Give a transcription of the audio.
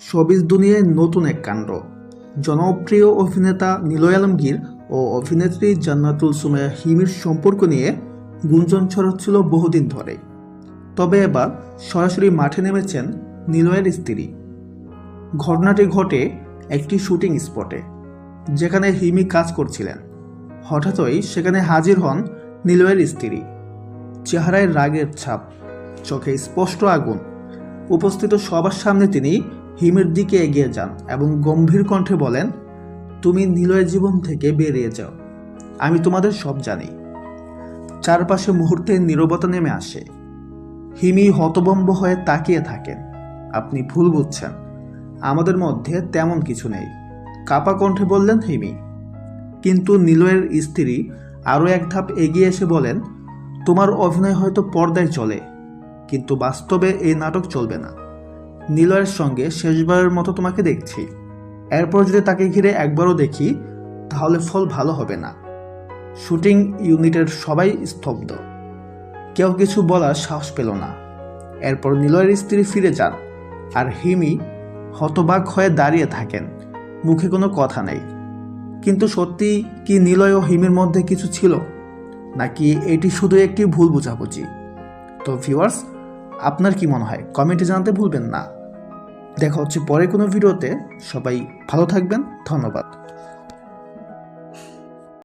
Showbiz দুনিয়ায় নতুন এক কাণ্ড। জনপ্রিয় অভিনেতা নিলয় আলমগীর ও অভিনেত্রী জান্নাতুল সুমাইয়া হিমির সম্পর্ক নিয়ে গুঞ্জন ছড়াচ্ছিল বহুদিন ধরে। তবে এবার সরাসরি মাঠে নেমেছেন নিলয়ের স্ত্রী। ঘটনাটি ঘটে একটি শুটিং স্পটে, যেখানে হিমি কাজ করছিলেন। হঠাৎই সেখানে হাজির হন নিলয়ের স্ত্রী। চেহারায় রাগের ছাপ, চোখে স্পষ্ট আগুন উপস্থিত সবার সামনে তিনি হিমের দিকে এগিয়ে যান এবং গম্ভীর কণ্ঠে বলেন, তুমি নিলয়ের জীবন থেকে বেরিয়ে যাও। আমি তোমাদের সব জানি। চারপাশে মুহূর্তে নীরবতা নেমে আসে। হিমি হতবম্ব হয়ে তাকিয়ে থাকেন। আপনি ভুল বুঝছেন। আমাদের মধ্যে তেমন কিছু নেই। কাপা কণ্ঠে বললেন হিমি। কিন্তু নিলয়ের স্ত্রী আরও এক ধাপ এগিয়ে এসে বলেন, তোমার অভিনয় হয়তো পর্দায় চলে। কিন্তু বাস্তবে এই নাটক চলবে না। নিলয়ের সঙ্গে শেষবারের মতো তোমাকে দেখছি। এরপর যদি তাকে ঘিরে একবারও দেখি, তাহলে ফল ভালো হবে না। শুটিং ইউনিটের সবাই স্তব্ধ। কেউ কিছু বলার সাহস পেল না। এরপর নিলয়ের স্ত্রী ফিরে যান আর হিমি হতবাক হয়ে দাঁড়িয়ে থাকেন। মুখে কোনো কথা নেই। কিন্তু সত্যি কি নিলয় ও হিমির মধ্যে কিছু ছিল? নাকি এটি শুধু একটি ভুল বোঝাবুঝি? তো ভিউয়ার্স আপনার কি মনে হয়? কমেন্টে জানাতে ভুলবেন না। দেখা হচ্ছে পরে কোনো ভিডিওতে সবাই ভালো থাকবেন। ধন্যবাদ।